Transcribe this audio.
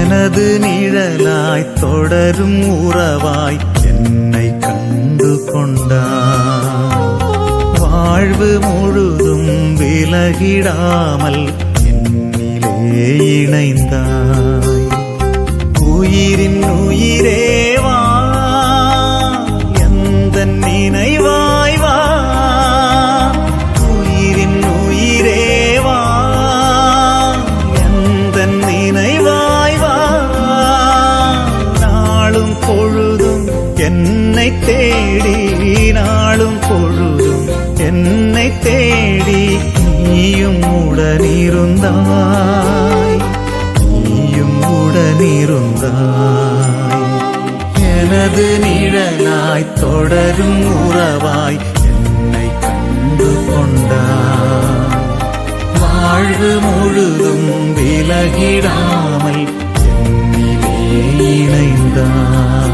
எனது நிழலாய் தொடரும் உறவாய் என்னை கண்டு கொண்டாய். வாழ்வு முழுதும் விலகிடாமல் என்னிலே இணைந்தாய். என்னை தேடி நாளும் பொழுதும் என்னை தேடி நீயும் உடனிருந்தாய் நீயும் உடனிருந்தாய். எனது நிழலாய் தொடரும் உறவாய் என்னை கண்டு கொண்டாய். வாழ்வு முழுதும் விலகிடாமல் என்னிலே இணைந்தாய்.